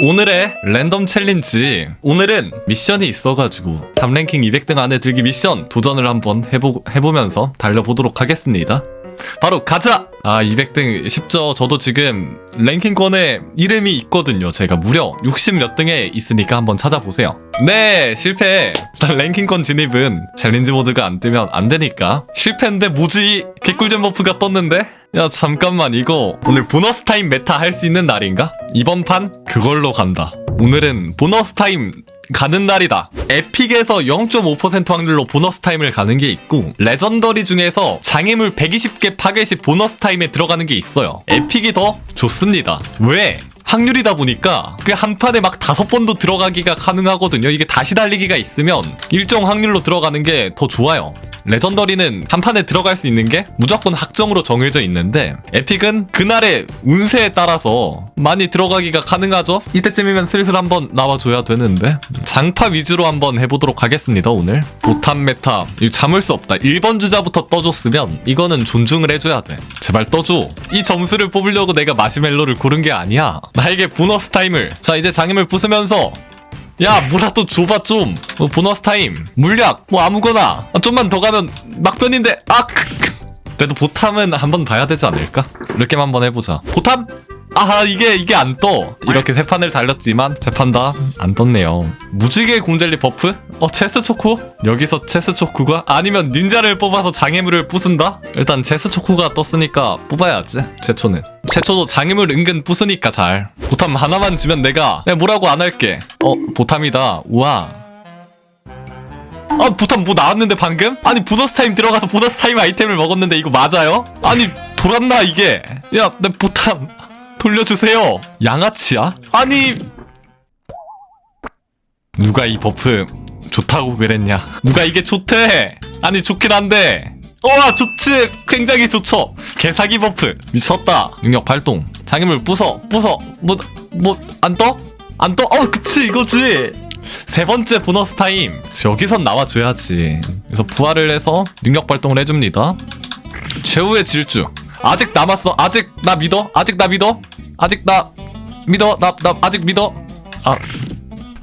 오늘의 랜덤 챌린지. 오늘은 미션이 있어가지고 탑 랭킹 200등 안에 들기 미션 도전을 한번 해보, 해보면서 달려보도록 하겠습니다 바로 가자! 아 200등 쉽죠 저도 지금 랭킹권에 이름이 있거든요. 제가 무려 60 몇 등에 있으니까 한번 찾아보세요. 네 실패! 랭킹권 진입은 챌린지 모드가 안 뜨면 안 되니까. 실패인데 뭐지? 개꿀잼 버프가 떴는데? 야 잠깐만 이거 오늘 보너스 타임 메타 할 수 있는 날인가? 이번 판 그걸로 간다. 오늘은 보너스 타임 가는 날이다. 에픽에서 0.5% 확률로 보너스 타임을 가는 게 있고 레전더리 중에서 장애물 120개 파괴 시 보너스 타임에 들어가는 게 있어요. 에픽이 더 좋습니다. 왜? 확률이다 보니까 그 한 판에 막 다섯 번도 들어가기가 가능하거든요. 이게 다시 달리기가 있으면 일정 확률로 들어가는 게 더 좋아요. 레전더리는 한 판에 들어갈 수 있는 게 무조건 확정으로 정해져 있는데 에픽은 그날의 운세에 따라서 많이 들어가기가 가능하죠. 이때쯤이면 슬슬 한번 나와줘야 되는데 장파 위주로 한번 해보도록 하겠습니다 오늘. 보탐 메타. 이거 참을 수 없다. 1번 주자부터 떠줬으면 이거는 존중을 해줘야 돼. 제발 떠줘. 이 점수를 뽑으려고 내가 마시멜로를 고른 게 아니야. 나에게 보너스 타임을. 자 이제 장애물 부수면서 야 뭐라도 줘봐 좀 어, 보너스 타임 물약 뭐 아무거나 아, 좀만 더 가면 막변인데 아. 그래도 보탐은 한번 봐야 되지 않을까? 이렇게만 한번 해보자 보탐? 아하 이게 이게 안떠 이렇게 세 판을 달렸지만 세 판 다 안 떴네요 무지개 공젤리 버프? 어 체스 초코? 여기서 체스 초코가? 아니면 닌자를 뽑아서 장애물을 부순다? 일단 체스 초코가 떴으니까 뽑아야지 최초는 최초도 장애물 은근 부수니까 잘 보탐 하나만 주면 내가 내가 뭐라고 안 할게 어 보탐이다 우와 아 보탐 뭐 나왔는데 방금? 아니 보너스 타임 들어가서 보너스 타임 아이템을 먹었는데 이거 맞아요? 아니 돌았나 이게 야내 보탐 돌려주세요 양아치야? 아니 누가 이 버프 좋다고 그랬냐? 누가 이게 좋대? 아니 좋긴 한데. 와 좋지! 굉장히 좋죠? 개사기 버프. 미쳤다. 능력 발동. 장애물 부숴 부숴 뭐뭐 안 떠? 안 떠? 어 그치 이거지! 세 번째 보너스 타임. 여기선 나와줘야지. 그래서 부활을 해서 능력 발동을 해줍니다. 최후의 질주. 아직 남았어. 아직 나 믿어. 아직 나 믿어. 아직 나 믿어. 나 나 아직 믿어. 아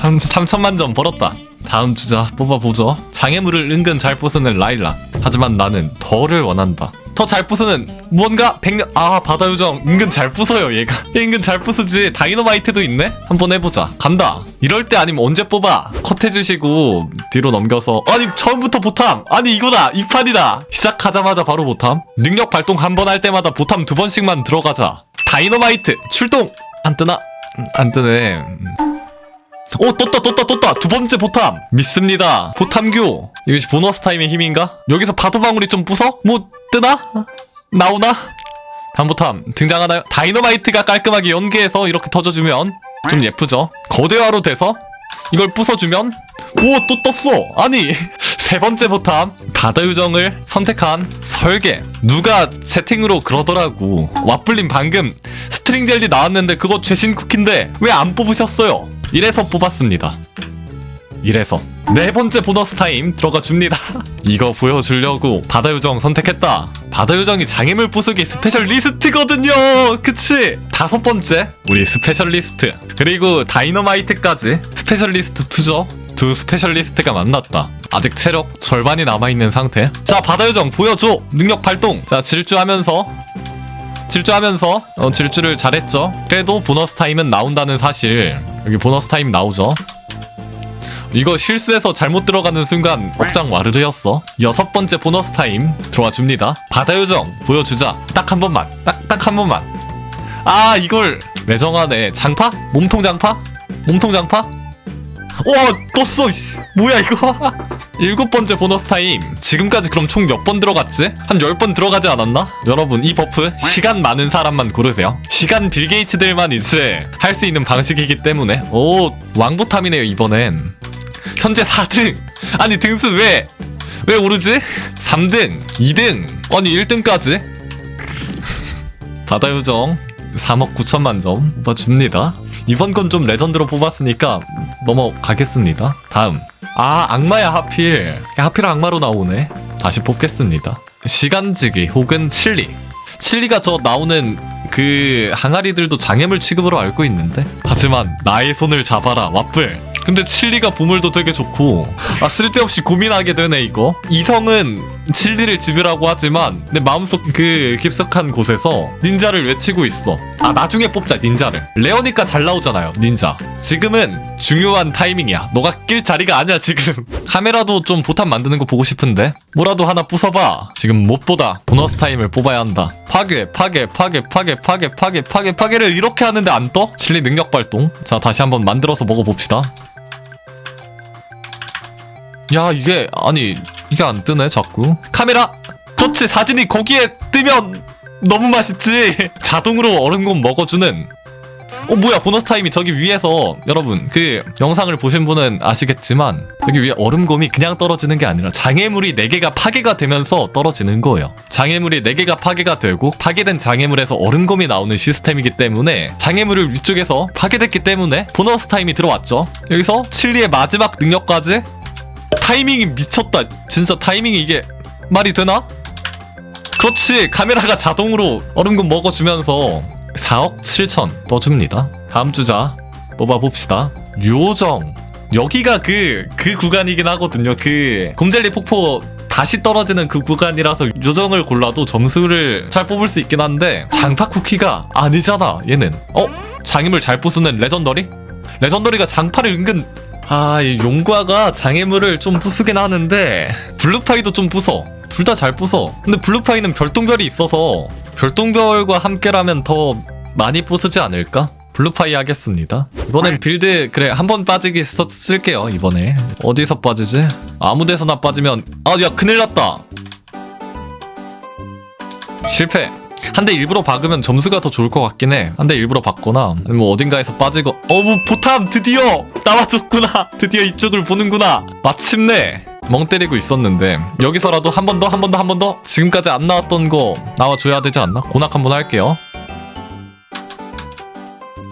3, 3천만 점 벌었다. 다음 주자 뽑아보죠. 장애물을 은근 잘 부수는 라일락. 하지만 나는 더를 원한다. 더 잘 부수는 무언가? 백년 아 바다 요정. 은근 잘 부숴요 얘가. 얘 은근 잘 부수지. 다이너마이트도 있네? 한번 해보자. 간다. 이럴 때 아니면 언제 뽑아? 컷 해주시고 뒤로 넘겨서. 아니 처음부터 보탐! 아니 이거다! 이 판이다! 시작하자마자 바로 보탐. 능력 발동 한 번 할 때마다 보탐 두 번씩만 들어가자. 다이너마이트! 출동! 안 뜨나? 음, 안 뜨네. 음. 오 떴다 떴다 떴다 두 번째 보탐 믿습니다 보탐교 이것이 보너스 타임의 힘인가? 여기서 바도 방울이 좀 부서? 뭐 뜨나? 나오나? 다음 보탐 등장하나요? 다이너마이트가 깔끔하게 연계해서 이렇게 터져주면 좀 예쁘죠 거대화로 돼서 이걸 부숴주면 오 또 떴어 아니 세 번째 보탐 바다 요정을 선택한 설계 누가 채팅으로 그러더라고 와플님 방금 스트링 젤리 나왔는데 그거 최신 쿠키인데 왜 안 뽑으셨어요 이래서 뽑았습니다. 이래서 네 번째 보너스 타임 들어가 줍니다. 이거 보여주려고 바다 요정 선택했다. 바다 요정이 장애물 부수기 스페셜리스트거든요. 그치? 다섯 번째 우리 스페셜리스트. 그리고 다이너마이트까지 스페셜리스트 2죠? 두 스페셜리스트가 만났다. 아직 체력 절반이 남아있는 상태. 자 바다 요정 보여줘. 능력 발동. 자 질주하면서 질주하면서 어, 질주를 잘했죠. 그래도 보너스 타임은 나온다는 사실 여기 보너스 타임 나오죠 이거 실수해서 잘못 들어가는 순간 억장 와르르였어. 여섯 번째 보너스 타임 들어와 줍니다. 바다 요정 보여주자. 딱 한 번만. 딱 딱 한 번만. 아 이걸 매정하네. 장파? 몸통 장파? 몸통 장파? 와 떴어. 뭐야 이거? 일곱 번째 보너스 타임. 지금까지 그럼 총 몇 번 들어갔지? 한 열 번 들어가지 않았나? 여러분 이 버프 시간 많은 사람만 고르세요. 시간 빌게이츠들만 이제 할 수 있는 방식이기 때문에 오 왕보탐이네요 이번엔. 현재 4등. 아니 등수 왜? 왜 오르지? 3등, 2등, 아니 1등까지? 바다요정 3억 9천만 점 뽑아줍니다. 이번 건 좀 레전드로 뽑았으니까 넘어가겠습니다. 다음. 아 악마야 하필. 하필 악마로 나오네. 다시 뽑겠습니다. 시간지기 혹은 칠리. 칠리가 저 나오는 그 항아리들도 장애물 취급으로 알고 있는데 하지만 나의 손을 잡아라 와플 근데 칠리가 보물도 되게 좋고 아 쓸데없이 고민하게 되네 이거 이성은 칠리를 집이라고 하지만 내 마음속 그 깊숙한 곳에서 닌자를 외치고 있어. 아 나중에 뽑자 닌자를. 레오니까 잘 나오잖아요 닌자. 지금은 중요한 타이밍이야. 너가 낄 자리가 아니야 지금. 카메라도 좀 보탑 만드는 거 보고 싶은데. 뭐라도 하나 부숴봐. 지금 무엇보다. 보너스 타임을 뽑아야 한다. 파괴 파괴 파괴 파괴 파괴 파괴 파괴 파괴를 이렇게 하는데 안 떠? 칠리 능력 발동. 자 다시 한번 만들어서 먹어봅시다. 야 이게 아니 이게 안 뜨네 자꾸. 카메라! 그렇지 사진이 거기에 뜨면 너무 맛있지! 자동으로 얼음곰 먹어주는. 어 뭐야 보너스 타임이 저기 위에서. 여러분 그 영상을 보신 분은 아시겠지만 여기 위에 얼음곰이 그냥 떨어지는 게 아니라 장애물이 4개가 파괴가 되면서 떨어지는 거예요. 장애물이 4개가 파괴가 되고 파괴된 장애물에서 얼음곰이 나오는 시스템이기 때문에 장애물을 위쪽에서 파괴됐기 때문에 보너스 타임이 들어왔죠. 여기서 칠리의 마지막 능력까지 타이밍이 미쳤다. 진짜 타이밍이 이게 말이 되나? 그렇지. 카메라가 자동으로 얼음금 먹어주면서 4억 7천 떠줍니다. 다음 주자 뽑아봅시다. 요정. 여기가 그, 그 구간이긴 하거든요. 그, 곰젤리 폭포 다시 떨어지는 그 구간이라서 요정을 골라도 점수를 잘 뽑을 수 있긴 한데, 장파 쿠키가 아니잖아, 얘는. 어? 장애물 잘 부수는 레전더리? 레전더리가 장파를 은근 아, 이 용과가 장애물을 좀 부수긴 하는데 블루파이도 좀 부숴. 둘다 잘 부숴. 근데 블루파이는 별똥별이 있어서 별똥별과 함께라면 더 많이 부수지 않을까? 블루파이 하겠습니다. 이번엔 빌드 그래 한 번 빠지기 써, 쓸게요 이번에 어디서 빠지지? 아무 데서나 빠지면 아야 큰일 났다. 실패. 한 대 일부러 박으면 점수가 더 좋을 것 같긴 해. 한 대 일부러 박거나 뭐 어딘가에서 빠지고 어우 보탐 드디어 나와줬구나. 드디어 이쪽을 보는구나. 마침내 멍 때리고 있었는데 여기서라도 한 번 더 한 번 더 한 번 더 지금까지 안 나왔던 거 나와줘야 되지 않나? 고낙 한 번 할게요.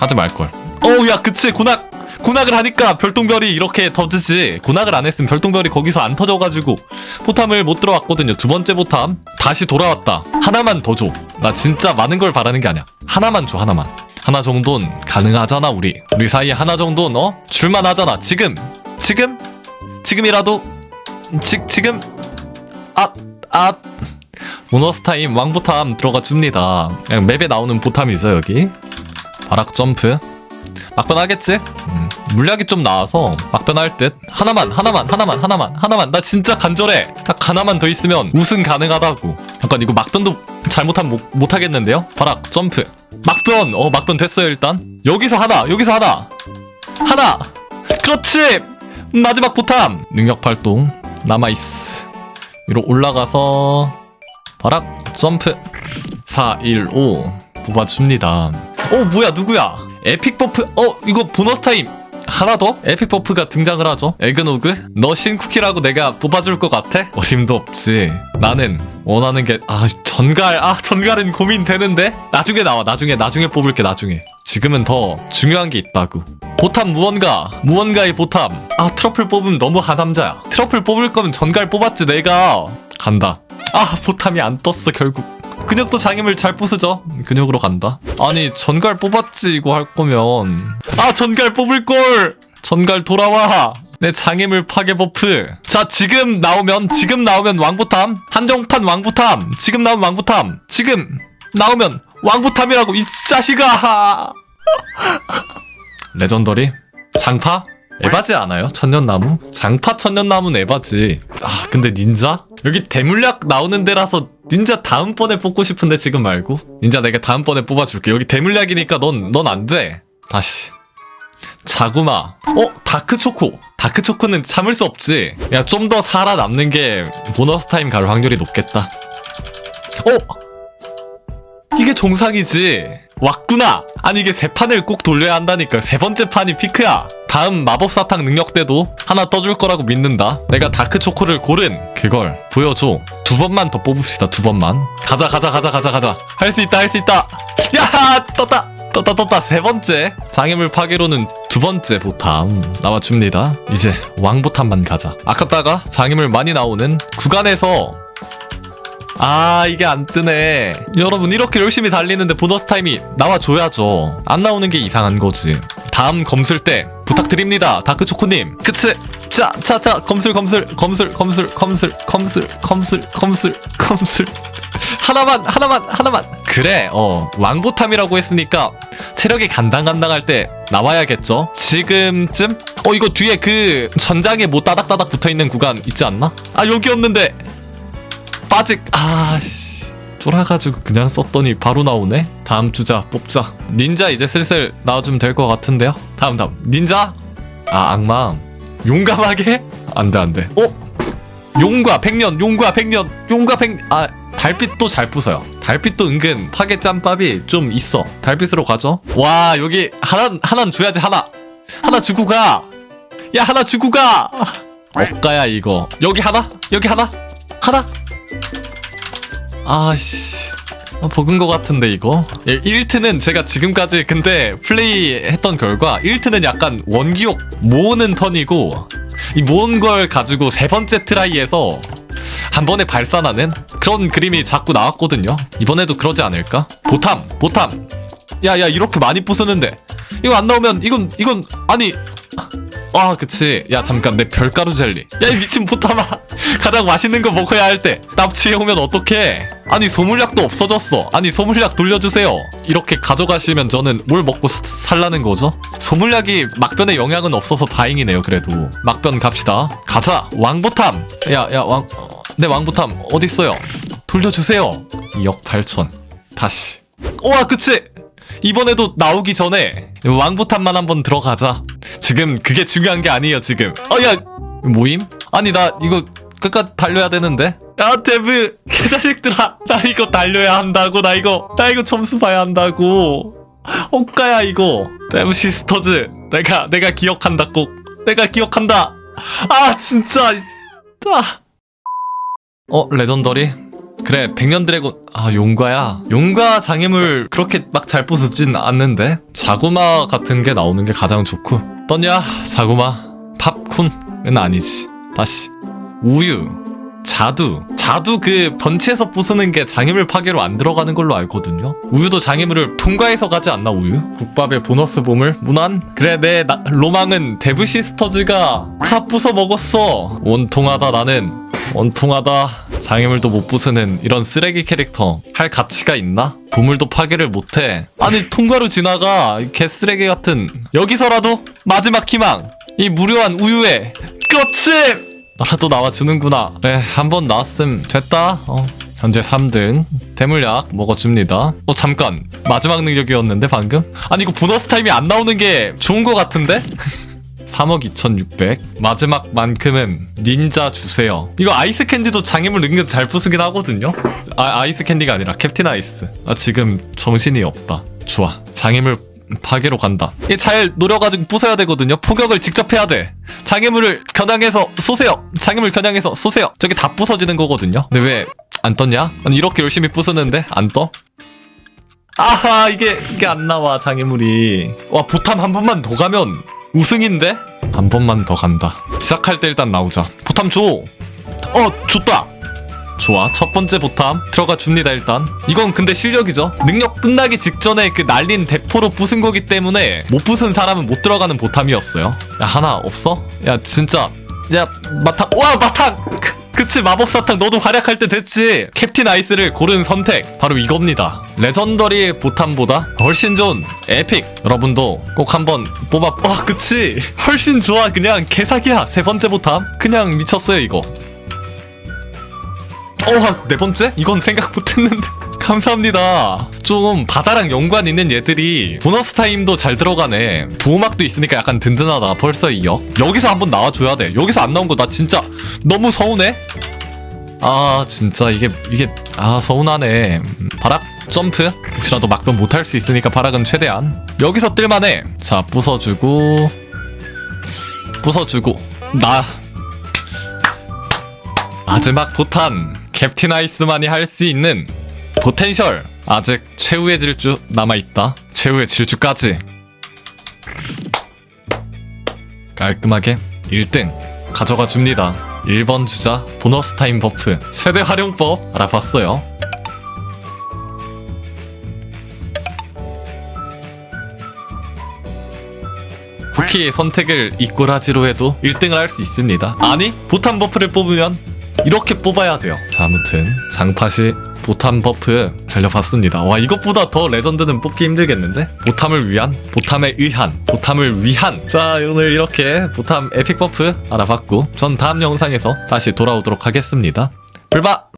하지 말걸. 어우 야 그치 고낙 고낙을 하니까 별똥별이 이렇게 터지지. 고낙을 안 했으면 별똥별이 거기서 안 터져가지고 포탐을 못 들어왔거든요. 두 번째 포탐 다시 돌아왔다. 하나만 더 줘. 나 진짜 많은 걸 바라는 게 아니야. 하나만 줘 하나만. 하나 정도는 가능하잖아 우리. 우리 사이에 하나 정도는 어? 줄만하잖아. 지금. 지금? 지금이라도? 지, 지금? 아아 보너스 타임 왕보탐 들어가 줍니다. 그냥 맵에 나오는 보탐이죠 여기. 바락 점프 막변하겠지? 음, 물약이 좀 나와서 막변할 듯. 하나만 하나만 하나만 하나만 하나만. 나 진짜 간절해. 딱 하나만 더 있으면 우승 가능하다고. 잠깐 이거 막변도 잘못하면 못, 못하겠는데요? 바락 점프. 막변. 어 막변 됐어요 일단. 여기서 하나 여기서 하나. 하나. 그렇지! 마지막 보탐. 능력 발동. 남아있어. 위로 올라가서 바락 점프. 4 1 5 뽑아줍니다. 어 뭐야 누구야 에픽 버프 어 이거 보너스 타임. 하나 더? 에픽 버프가 등장을 하죠. 에그노그? 너 신쿠키라고 내가 뽑아줄 것 같아? 어림도 없지. 나는 원하는 게 아 전갈 아 전갈은 고민되는데? 나중에 나와 나중에 나중에 뽑을게 나중에. 지금은 더 중요한 게 있다고. 보탐 무언가 무언가의 보탐. 아 트러플 뽑으면 너무 하남자야. 트러플 뽑을 거면 전갈 뽑았지 내가. 간다. 아 보탐이 안 떴어 결국 근육도 장애물 잘 부수죠? 근육으로 간다? 아니 전갈 뽑았지 이거 할 거면. 아 전갈 뽑을 걸! 전갈 돌아와! 내 장애물 파괴 버프. 자 지금 나오면 지금 나오면 왕부탐. 한정판 왕부탐. 지금 나오면 왕부탐. 지금 나오면 왕부탐이라고 이 자식아! 레전더리? 장파 에바지 않아요? 천년나무? 장파 천년나무는 에바지. 아, 근데 닌자? 여기 대물약 나오는 데라서 닌자 다음번에 뽑고 싶은데 지금 말고? 닌자 내가 다음번에 뽑아줄게. 여기 대물약이니까 넌, 넌 안 돼. 다시. 자구마. 어? 다크초코. 다크초코는 참을 수 없지. 야, 좀 더 살아남는 게 보너스 타임 갈 확률이 높겠다. 어? 이게 정상이지. 왔구나. 아니 이게 세 판을 꼭 돌려야 한다니까. 세 번째 판이 피크야. 다음 마법 사탕 능력 때도 하나 떠줄 거라고 믿는다. 내가 다크 초코를 고른 그걸 보여줘. 두 번만 더 뽑읍시다. 두 번만. 가자 가자 가자 가자 가자. 할 수 있다 할 수 있다. 야 떴다. 떴다 떴다 세 번째 장애물 파괴로는 두 번째 보탐 나와줍니다 이제 왕보탐만 가자 아깝다가 장애물 많이 나오는 구간에서 아 이게 안 뜨네. 여러분 이렇게 열심히 달리는데 보너스 타임이 나와줘야죠. 안 나오는 게 이상한 거지. 다음 검술 때 부탁드립니다 다크초코님. 그치? 자자자 검술 검술 검술 검술 검술 검술 검술 검술 검술. 하나만 하나만 하나만. 그래 어 왕보탐이라고 했으니까 체력이 간당간당할 때 나와야겠죠? 지금쯤? 어 이거 뒤에 그 전장에 뭐 따닥따닥 붙어있는 구간 있지 않나? 아 여기였는데 빠직 아씨. 쫄아가지고 그냥 썼더니 바로 나오네. 다음 주자 뽑자. 닌자 이제 슬슬 나와주면 될 것 같은데요? 다음 다음. 닌자? 아 악마 용감하게? 안돼 안돼. 어? 용과 백년 용과 백년 용과 백아 달빛도 잘 부숴요. 달빛도 은근 파괴 짬밥이 좀 있어. 달빛으로 가죠? 와 여기 하나 하나는 줘야지 하나. 하나 주고 가야 하나 주고 가. 억가야 이거. 여기 하나? 여기 하나? 하나 아씨. 아, 버근 것 같은데 이거? 1트는 제가 지금까지 근데 플레이 했던 결과 1트는 약간 원기옥 모으는 턴이고 이 모은 걸 가지고 세 번째 트라이에서 한 번에 발산하는 그런 그림이 자꾸 나왔거든요. 이번에도 그러지 않을까? 보탐 보탐. 야야 이렇게 많이 부수는데. 이거 안 나오면 이건 이건 아니 아 그치. 야 잠깐 내 별가루 젤리. 야 이 미친 보탐아. 가장 맛있는 거 먹어야 할 때. 납치해 오면 어떡해? 아니 소물약도 없어졌어. 아니 소물약 돌려주세요. 이렇게 가져가시면 저는 뭘 먹고 사- 살라는 거죠? 소물약이 막변에 영향은 없어서 다행이네요 그래도. 막변 갑시다. 가자. 왕보탐. 야 야 왕 내 왕보탐. 어딨어요? 돌려주세요. 2억 8천. 다시. 우와 그치. 이번에도 나오기 전에 왕보탐만 한번 들어가자 지금 그게 중요한 게 아니에요 지금. 어야 모임? 아니 나 이거 끝까지 달려야 되는데. 야 데브 개자식들아. 나 이거 달려야 한다고. 나 이거 나 이거 점수 봐야 한다고. 억가야 이거. 데브 시스터즈 내가 내가 기억한다 꼭. 내가 기억한다. 아 진짜. 아. 어 레전더리? 그래 백년 드래곤. 아 용과야? 용과 장애물 그렇게 막 잘 부수진 않는데? 자구마 같은 게 나오는 게 가장 좋고 떠냐 자구마? 팝콘은 아니지. 다시. 우유 자두. 자두 그 번치에서 부수는 게 장애물 파괴로 안 들어가는 걸로 알거든요. 우유도 장애물을 통과해서 가지 않나 우유? 국밥의 보너스 보물? 무난? 그래 내 나- 로망은 데브 시스터즈가 다 부숴 먹었어. 원통하다 나는 원통하다 장애물도 못 부수는 이런 쓰레기 캐릭터 할 가치가 있나? 보물도 파괴를 못해. 아니 통과로 지나가. 이 개쓰레기 같은. 여기서라도 마지막 희망. 이 무료한 우유에 그렇지 너라도 나와주는구나. 그래 한 번 나왔음. 됐다. 어. 현재 3등. 대물약 먹어줍니다. 어 잠깐. 마지막 능력이었는데 방금? 아니 이거 보너스 타임이 안 나오는 게 좋은 거 같은데? 3억 2600 마지막만큼은 닌자 주세요. 이거 아이스 캔디도 장애물 은근 잘 부수긴 하거든요. 아 아이스 캔디가 아니라 캡틴 아이스. 아 지금 정신이 없다. 좋아. 장애물 파괴로 간다. 잘 노려가지고 부숴야 되거든요. 포격을 직접 해야 돼. 장애물을 겨냥해서 쏘세요. 장애물 겨냥해서 쏘세요. 저게 다 부서지는 거거든요. 근데 왜 안 떴냐? 아니 이렇게 열심히 부수는데 안 떠? 아하 이게 이게 안 나와 장애물이. 와 보탐 한 번만 더 가면 우승인데? 한 번만 더 간다. 시작할 때 일단 나오자. 보탐 줘어 줬다. 좋아 첫 번째 보탐 들어가 줍니다 일단. 이건 근데 실력이죠. 능력 끝나기 직전에 그 날린 대포로 부순 거기 때문에 못 부순 사람은 못 들어가는 보탐이었어요. 야 하나 없어? 야 진짜. 야 마탕 와 마탕 그- 그치 마법사탕 너도 활약할 때 됐지. 캡틴 아이스를 고른 선택 바로 이겁니다. 레전더리 보탐보다 훨씬 좋은 에픽. 여러분도 꼭 한번 뽑아 와 그치. 훨씬 좋아 그냥 개사기야. 세 번째 보탐 그냥 미쳤어요 이거. 어, 네 번째? 이건 생각 못했는데. 감사합니다. 좀 바다랑 연관 있는 얘들이 보너스 타임도 잘 들어가네. 보호막도 있으니까 약간 든든하다. 벌써 2억. 여기서 한번 나와줘야 돼. 여기서 안 나온 거 나 진짜 너무 서운해. 아, 진짜 이게, 이게, 아, 서운하네. 음, 바락 점프? 혹시라도 막변 못할 수 있으니까 바락은 최대한. 여기서 뜰만해. 자, 부숴주고. 부숴주고. 나, 마지막 보탄 캡틴 아이스만이 할 수 있는 포텐셜. 아직 최후의 질주 남아있다. 최후의 질주까지. 깔끔하게 1등 가져가 줍니다. 1번 주자 보너스 타임 버프. 최대 활용법 알아봤어요. 쿠키의 선택을 이꼬라지로 해도 1등을 할 수 있습니다. 아니, 보탄 버프를 뽑으면 이렇게 뽑아야 돼요. 자, 아무튼 장팟이 보탐 버프 달려봤습니다. 와, 이것보다 더 레전드는 뽑기 힘들겠는데? 보탐을 위한, 보탐에 의한, 보탐을 위한. 자, 오늘 이렇게 보탐 에픽 버프 알아봤고, 전 다음 영상에서 다시 돌아오도록 하겠습니다. 불바!